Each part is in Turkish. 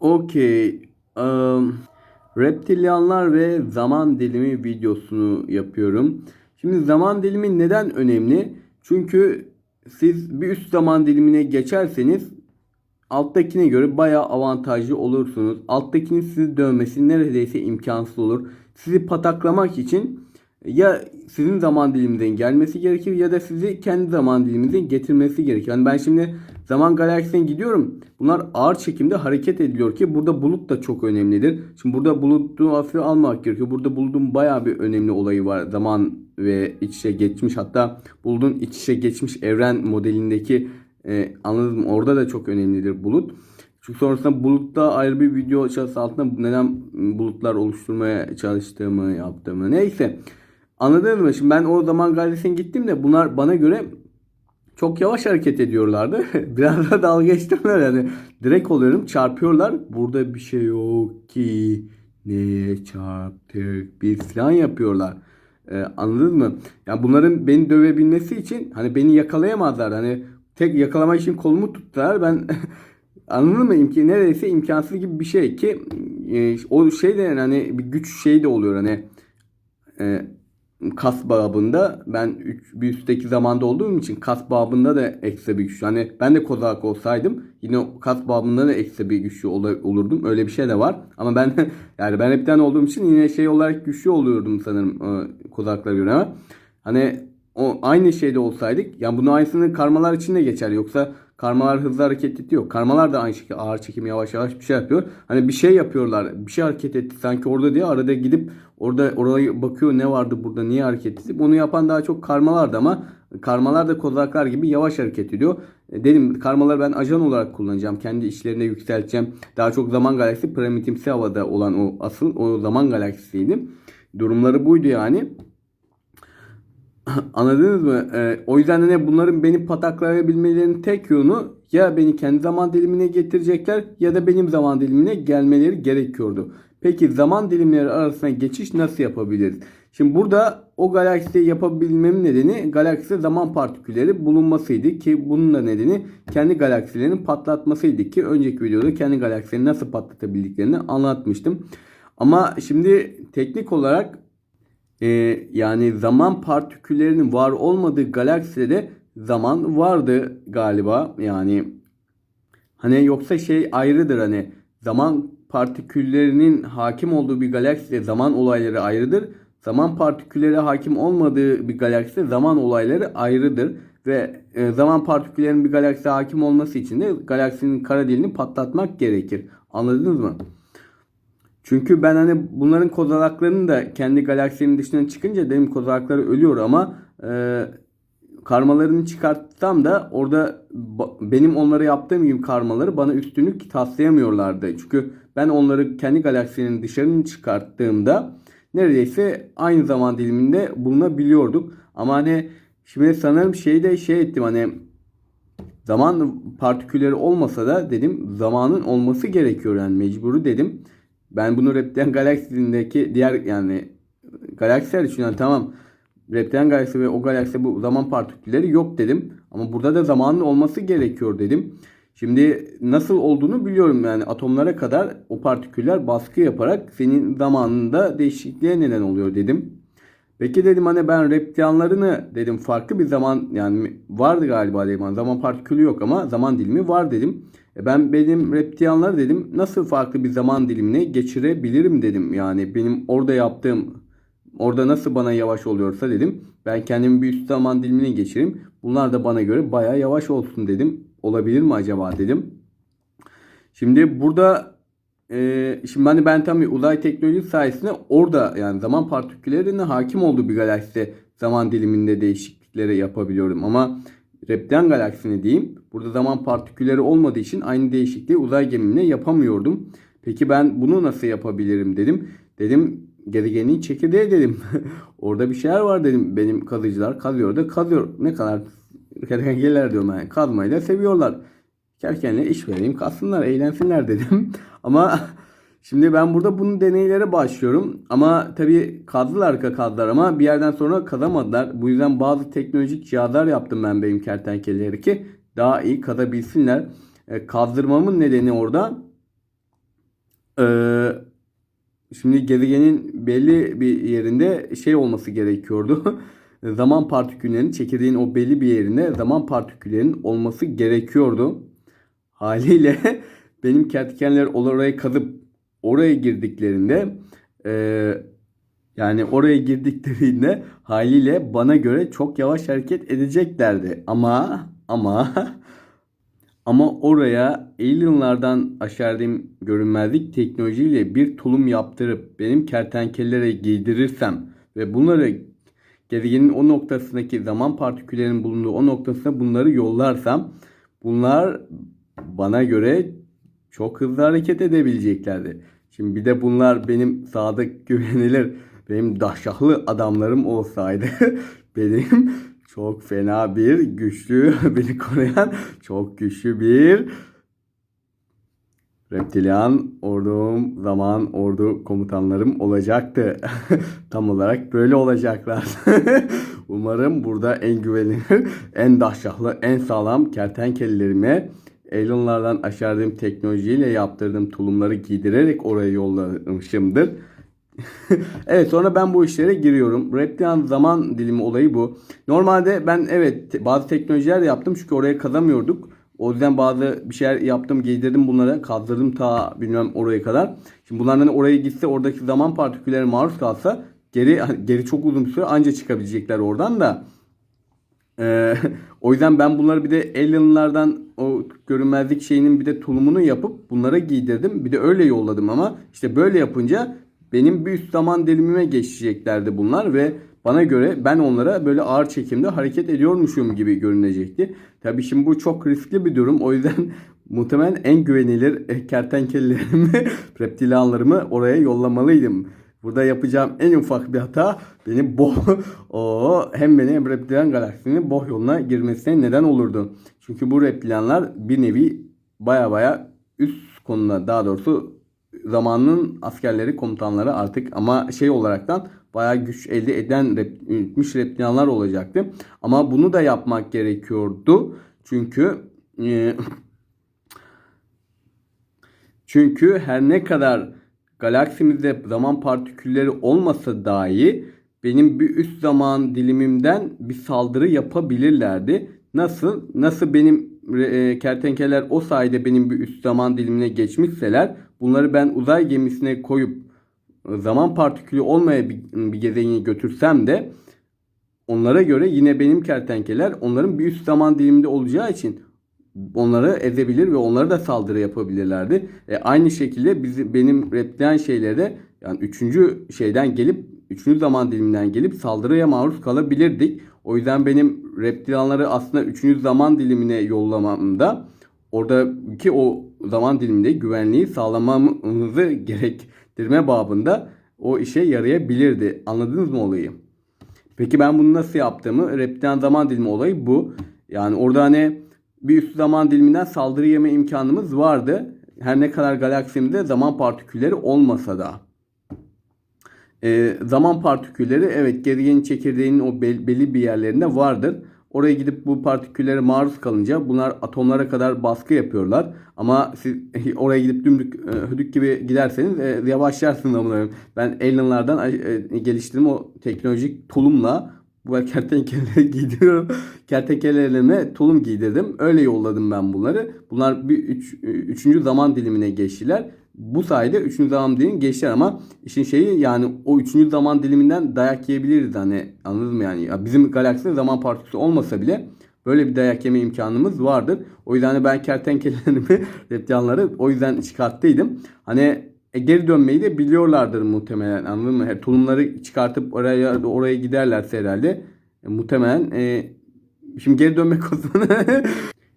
Okey. Um, reptilyanlar ve zaman dilimi videosunu yapıyorum. Şimdi zaman dilimi neden önemli? Çünkü siz bir üst zaman dilimine geçerseniz alttakine göre bayağı avantajlı olursunuz. Alttakinin sizi dövmesi neredeyse imkansız olur. Sizi pataklamak için ya sizin zaman diliminizden gelmesi gerekir ya da sizi kendi zaman diliminizden getirmesi gerekir. Yani ben şimdi zaman galaksisine gidiyorum. Bunlar ağır çekimde hareket ediliyor ki burada bulut da çok önemlidir. Şimdi burada bulutu hafife almak gerekiyor. Burada bulutun bayağı bir önemli olayı var. Zaman ve iç içe geçmiş hatta bulutun iç içe geçmiş evren modelindeki e, anladınız mı? Orada da çok önemlidir bulut. Çünkü sonrasında bulutta ayrı bir video çatısı altında neden bulutlar oluşturmaya çalıştığımı yaptığımı. Neyse. Anladınız mı? Şimdi ben o zaman galaksisine gittim de bunlar bana göre çok yavaş hareket ediyorlardı. Biraz da dalga geçtiler yani. Direkt oluyorum çarpıyorlar. Burada bir şey yok ki. Neye çarptık? Bir falan yapıyorlar. Ee, anladınız mı? Yani bunların beni dövebilmesi için hani beni yakalayamazlar. Hani tek yakalama için kolumu tuttular. Ben anladın mı? İmkan, neredeyse imkansız gibi bir şey ki e, o şey de yani hani bir güç şey de oluyor hani e, kas babında ben üç, bir üstteki zamanda olduğum için kas babında da ekstra bir güç. Hani ben de kozak olsaydım yine kas babında da ekstra bir güçlü ol- olurdum. Öyle bir şey de var. Ama ben yani ben hepten olduğum için yine şey olarak güçlü oluyordum sanırım e, kozaklara göre ama hani o aynı şeyde olsaydık yani bunu aynısını karmalar için de geçer. Yoksa karmalar hızlı hareket ediyor. Karmalar da aynı şekilde ağır çekim yavaş yavaş bir şey yapıyor. Hani bir şey yapıyorlar. Bir şey hareket etti sanki orada diye arada gidip orada oraya bakıyor ne vardı burada niye hareket etti. Bunu yapan daha çok karmalardı ama karmalar da kozaklar gibi yavaş hareket ediyor. E, Dedim karmaları ben ajan olarak kullanacağım. Kendi işlerine yükselteceğim. Daha çok zaman galaksisi primitimsi havada olan o asıl o zaman galaksisiydi. Durumları buydu yani. Anladınız mı? Ee, o yüzden de ne bunların beni pataklayabilmelerinin tek yolu ya beni kendi zaman dilimine getirecekler ya da benim zaman dilimine gelmeleri gerekiyordu. Peki zaman dilimleri arasında geçiş nasıl yapabiliriz? Şimdi burada o galakside yapabilmemin nedeni galakside zaman partikülleri bulunmasıydı ki bunun da nedeni kendi galaksilerin patlatmasıydı ki önceki videoda kendi galaksilerini nasıl patlatabildiklerini anlatmıştım. Ama şimdi teknik olarak ee, yani zaman partiküllerinin var olmadığı galakside de zaman vardı galiba. Yani hani yoksa şey ayrıdır hani zaman partiküllerinin hakim olduğu bir galakside zaman olayları ayrıdır. Zaman partikülleri hakim olmadığı bir galakside zaman olayları ayrıdır. Ve e, zaman partiküllerinin bir galakside hakim olması için de galaksinin kara deliğini patlatmak gerekir. Anladınız mı? Çünkü ben hani bunların kozalaklarının da kendi galaksinin dışına çıkınca benim kozalakları ölüyor ama e, karmalarını çıkartsam da orada benim onlara yaptığım gibi karmaları bana üstünlük taslayamıyorlardı. Çünkü ben onları kendi galaksinin dışarını çıkarttığımda neredeyse aynı zaman diliminde bulunabiliyorduk. Ama hani şimdi sanırım şeyi de şey ettim hani zaman partikülleri olmasa da dedim zamanın olması gerekiyor yani mecburu dedim. Ben bunu Reptilen galaksisindeki diğer yani galaksiler için yani tamam Reptilen galaksisi ve o galakside bu zaman partikülleri yok dedim. Ama burada da zamanın olması gerekiyor dedim. Şimdi nasıl olduğunu biliyorum yani atomlara kadar o partiküller baskı yaparak senin zamanında değişikliğe neden oluyor dedim. Peki dedim hani ben reptilanlarını dedim farklı bir zaman yani vardı galiba dedim. Hani zaman partikülü yok ama zaman dilimi var dedim. E ben benim reptilanları dedim nasıl farklı bir zaman dilimine geçirebilirim dedim. Yani benim orada yaptığım orada nasıl bana yavaş oluyorsa dedim. Ben kendimi bir üst zaman dilimine geçireyim. Bunlar da bana göre baya yavaş olsun dedim. Olabilir mi acaba dedim. Şimdi burada e, şimdi hani ben tabii uzay teknolojisi sayesinde orada yani zaman partiküllerine hakim olduğu bir galakside zaman diliminde değişiklikleri yapabiliyorum. Ama Reptilen galaksini diyeyim. Burada zaman partikülleri olmadığı için aynı değişikliği uzay gemimle yapamıyordum. Peki ben bunu nasıl yapabilirim dedim. Dedim gezegenin çekirdeği dedim. Orada bir şeyler var dedim. Benim kazıcılar kazıyor da kazıyor. Ne kadar kertenkeleler diyorum yani. Kazmayı da seviyorlar. Kerkenle iş vereyim kalsınlar eğlensinler dedim. Ama şimdi ben burada bunun deneylere başlıyorum. Ama tabii kazdılar kazdılar ama bir yerden sonra kazamadılar. Bu yüzden bazı teknolojik cihazlar yaptım ben benim kertenkeleleri ki daha iyi kazabilsinler. E, kazdırmamın nedeni orada Ee, şimdi gezegenin belli bir yerinde şey olması gerekiyordu. zaman partiküllerinin çekirdeğin o belli bir yerinde zaman partiküllerinin olması gerekiyordu. Haliyle benim kertenkeleler oraya kazıp oraya girdiklerinde e, yani oraya girdiklerinde haliyle bana göre çok yavaş hareket edeceklerdi. Ama ama ama oraya alienlardan aşerdığım görünmezlik teknolojiyle bir tulum yaptırıp benim kertenkelelere giydirirsem ve bunları gezegenin o noktasındaki zaman partiküllerinin bulunduğu o noktasına bunları yollarsam bunlar bana göre çok hızlı hareket edebileceklerdi. Şimdi bir de bunlar benim sadık güvenilir, benim dahşahlı adamlarım olsaydı benim çok fena bir güçlü beni koruyan çok güçlü bir reptilyan ordum zaman ordu komutanlarım olacaktı. Tam olarak böyle olacaklar. Umarım burada en güvenilir, en dahşahlı, en sağlam kertenkelelerime Alienlardan aşardığım teknolojiyle yaptırdığım tulumları giydirerek oraya yollamışımdır. evet sonra ben bu işlere giriyorum. Reptilan zaman dilimi olayı bu. Normalde ben evet bazı teknolojiler yaptım çünkü oraya kazamıyorduk. O yüzden bazı bir şeyler yaptım, giydirdim bunlara, kazdırdım ta bilmem oraya kadar. Şimdi bunlardan oraya gitse oradaki zaman partiküllerine maruz kalsa geri geri çok uzun bir süre anca çıkabilecekler oradan da. Ee, o yüzden ben bunları bir de alienlardan o görünmezlik şeyinin bir de tulumunu yapıp bunlara giydirdim. Bir de öyle yolladım ama işte böyle yapınca benim bir üst zaman dilimime geçeceklerdi bunlar ve bana göre ben onlara böyle ağır çekimde hareket ediyormuşum gibi görünecekti. Tabii şimdi bu çok riskli bir durum. O yüzden muhtemelen en güvenilir kertenkelelerimi, reptilanlarımı oraya yollamalıydım. Burada yapacağım en ufak bir hata benim boh o hem beni hem reptilan galaksinin boh yoluna girmesine neden olurdu. Çünkü bu reptilanlar bir nevi baya baya üst konuda daha doğrusu zamanın askerleri komutanları artık ama şey olaraktan bayağı güç elde eden rep, reptilanlar olacaktı. Ama bunu da yapmak gerekiyordu. Çünkü e, çünkü her ne kadar galaksimizde zaman partikülleri olmasa dahi benim bir üst zaman dilimimden bir saldırı yapabilirlerdi. Nasıl? Nasıl benim e, kertenkeleler o sayede benim bir üst zaman dilimine geçmişseler bunları ben uzay gemisine koyup zaman partikülü olmaya bir, bir gezegene götürsem de onlara göre yine benim kertenkeler onların bir üst zaman diliminde olacağı için onları ezebilir ve onlara da saldırı yapabilirlerdi. E, aynı şekilde bizim benim reptilen şeylere yani üçüncü şeyden gelip üçüncü zaman diliminden gelip saldırıya maruz kalabilirdik. O yüzden benim reptilanları aslında üçüncü zaman dilimine yollamamda oradaki o zaman diliminde güvenliği sağlamamızı gerektirme babında o işe yarayabilirdi. Anladınız mı olayı? Peki ben bunu nasıl yaptığımı reptilen zaman dilimi olayı bu. Yani orada hani bir üst zaman diliminden saldırı yeme imkanımız vardı. Her ne kadar galaksimizde zaman partikülleri olmasa da. E, zaman partikülleri evet gezegenin çekirdeğinin o bel, belli bir yerlerinde vardır. Oraya gidip bu partiküllere maruz kalınca bunlar atomlara kadar baskı yapıyorlar. Ama siz oraya gidip dümdük e, hüdük gibi giderseniz e, yavaşlarsınız ben alienlardan e, geliştirdiğim o teknolojik tulumla bu kertenkeleleri giydiriyorum. Kertenkelelerime tulum giydirdim. Öyle yolladım ben bunları. Bunlar bir üç, üçüncü zaman dilimine geçtiler. Bu sayede üçüncü zaman dilimine geçtiler ama işin şeyi yani o üçüncü zaman diliminden dayak yiyebiliriz hani anladın mı yani? Ya bizim galakside zaman partikülü olmasa bile böyle bir dayak yeme imkanımız vardır. O yüzden de ben kertenkelerimi, reptilanları o yüzden çıkarttıydım. Hani e, geri dönmeyi de biliyorlardır muhtemelen anladın mı? E, tulumları çıkartıp oraya oraya giderlerse herhalde e, muhtemelen e, şimdi geri dönme konusunda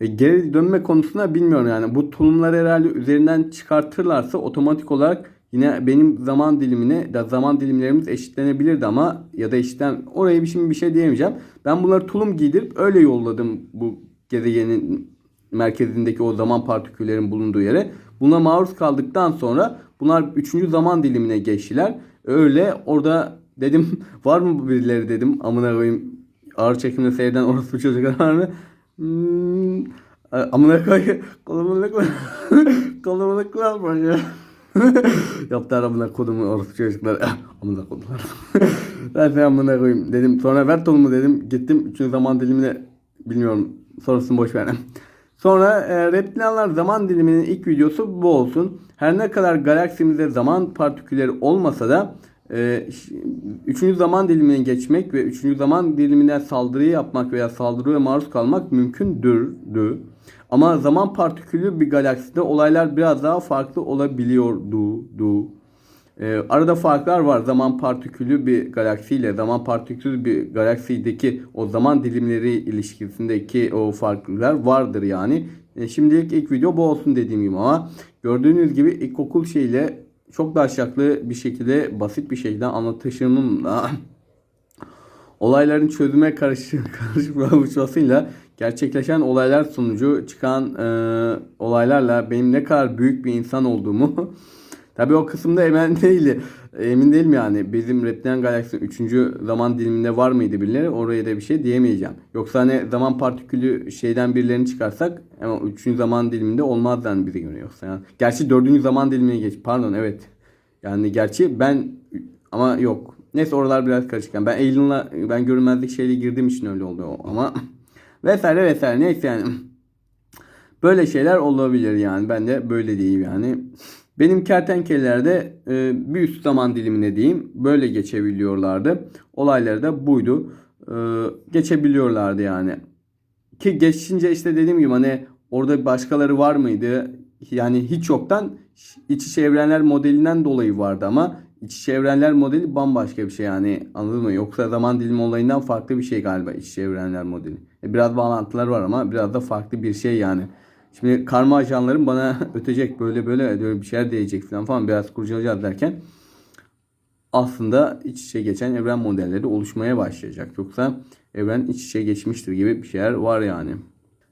e, geri dönme konusunda bilmiyorum yani bu tulumları herhalde üzerinden çıkartırlarsa otomatik olarak yine benim zaman dilimine da zaman dilimlerimiz eşitlenebilirdi ama ya da eşitten oraya bir şimdi bir şey diyemeyeceğim. Ben bunları tulum giydirip öyle yolladım bu gezegenin merkezindeki o zaman partiküllerin bulunduğu yere. Buna maruz kaldıktan sonra bunlar üçüncü zaman dilimine geçtiler. Öyle orada dedim var mı birileri dedim amına koyayım ağır çekimde seyreden orası çocuklar var mı? Hmm, amına koyayım kalabalık var. kalabalık var Yaptılar amına kodumu orospu çocuklar. amına kodumlar. ben sen amına koyayım dedim. Sonra ver tonumu dedim. Gittim. Üçüncü zaman dilimine bilmiyorum. Sonrasını boş ver. Sonra e, reptilanlar zaman diliminin ilk videosu bu olsun. Her ne kadar galaksimizde zaman partikülleri olmasa da e, üçüncü zaman dilimine geçmek ve üçüncü zaman diliminden saldırı yapmak veya saldırıya maruz kalmak mümkündür. Ama zaman partikülü bir galakside olaylar biraz daha farklı olabiliyordu. Du. Ee, arada farklar var. Zaman partikülü bir galaksiyle zaman partikülü bir galaksideki o zaman dilimleri ilişkisindeki o farklılıklar vardır yani. E, şimdilik ilk video bu olsun dediğim gibi ama gördüğünüz gibi ilkokul şeyle çok daha şaklı bir şekilde basit bir şekilde anlatışımla olayların çözüme karışık karışmasıyla gerçekleşen olaylar sonucu çıkan e, olaylarla benim ne kadar büyük bir insan olduğumu tabii o kısımda emin değil emin değilim yani bizim Reptilian Galaxy'nin 3. zaman diliminde var mıydı birileri oraya da bir şey diyemeyeceğim. Yoksa hani zaman partikülü şeyden birilerini çıkarsak ama 3. zaman diliminde olmaz yani bize göre yoksa yani. Gerçi 4. zaman dilimine geç pardon evet. Yani gerçi ben ama yok. Neyse oralar biraz karışık. Yani ben Alien'la ben görünmezlik şeyle girdiğim için öyle oldu ama vesaire vesaire neyse yani. Böyle şeyler olabilir yani. Ben de böyle diyeyim yani. Benim kertenkelelerde e, bir üst zaman dilimine diyeyim. Böyle geçebiliyorlardı. Olayları da buydu. E, geçebiliyorlardı yani. Ki geçince işte dediğim gibi hani orada başkaları var mıydı? Yani hiç yoktan iç içe evrenler modelinden dolayı vardı ama iç içe evrenler modeli bambaşka bir şey yani anladın mı? Yoksa zaman dilimi olayından farklı bir şey galiba iç içe evrenler modeli. E, Biraz bağlantılar var ama biraz da farklı bir şey yani. Şimdi karma ajanlarım bana ötecek böyle böyle böyle bir şeyler diyecek falan falan biraz kurcalayacağız derken aslında iç içe geçen evren modelleri oluşmaya başlayacak. Yoksa evren iç içe geçmiştir gibi bir şeyler var yani.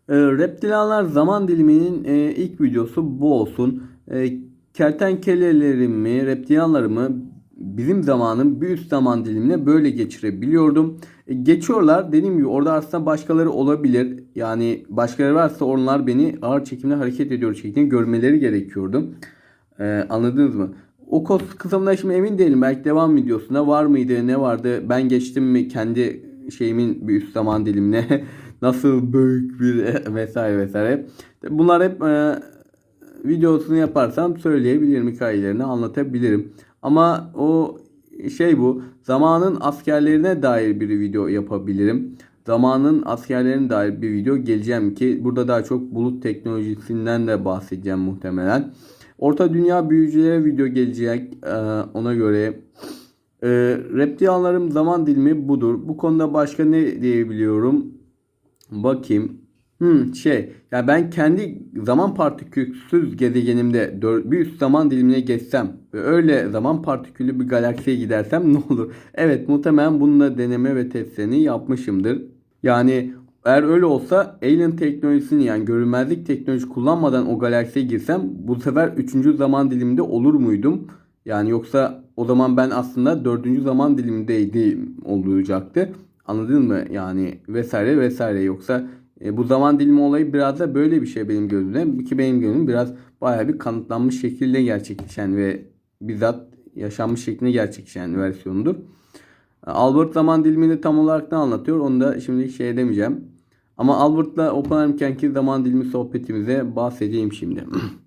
E, reptilanlar zaman diliminin e, ilk videosu bu olsun. E, kertenkelelerimi, reptilanlarımı bizim zamanın bir üst zaman dilimine böyle geçirebiliyordum. E, geçiyorlar. Dediğim gibi orada aslında başkaları olabilir. Yani başkaları varsa onlar beni ağır çekimle hareket ediyor şeklinde görmeleri gerekiyordu. E, anladınız mı? O kos kısmına şimdi emin değilim. Belki devam videosunda var mıydı, ne vardı? Ben geçtim mi kendi şeyimin bir üst zaman dilimine? Nasıl büyük bir vesaire vesaire. Bunlar hep e, videosunu yaparsam söyleyebilirim hikayelerini anlatabilirim. Ama o şey bu zamanın askerlerine dair bir video yapabilirim. Zamanın askerlerine dair bir video geleceğim ki burada daha çok bulut teknolojisinden de bahsedeceğim muhtemelen. Orta Dünya büyücülere video gelecek e, ona göre. E, reptilanlarım zaman dilimi budur. Bu konuda başka ne diyebiliyorum? Bakayım. Hmm, şey ya ben kendi zaman partikülsüz gezegenimde bir üst zaman dilimine geçsem ve öyle zaman partikülü bir galaksiye gidersem ne olur? Evet muhtemelen bununla deneme ve testlerini yapmışımdır. Yani eğer öyle olsa alien teknolojisini yani görünmezlik teknolojisi kullanmadan o galaksiye girsem bu sefer 3. zaman diliminde olur muydum? Yani yoksa o zaman ben aslında 4. zaman dilimindeydim olacaktı. Anladın mı? Yani vesaire vesaire yoksa e, bu zaman dilimi olayı biraz da böyle bir şey benim gözümde. Ki benim gözüm biraz bayağı bir kanıtlanmış şekilde gerçekleşen ve bizzat yaşanmış şeklinde gerçekleşen versiyonudur. Albert zaman dilimini tam olarak ne anlatıyor onu da şimdi şey demeyeceğim. Ama Albert'la Oppenheimer'kenki zaman dilimi sohbetimize bahsedeyim şimdi.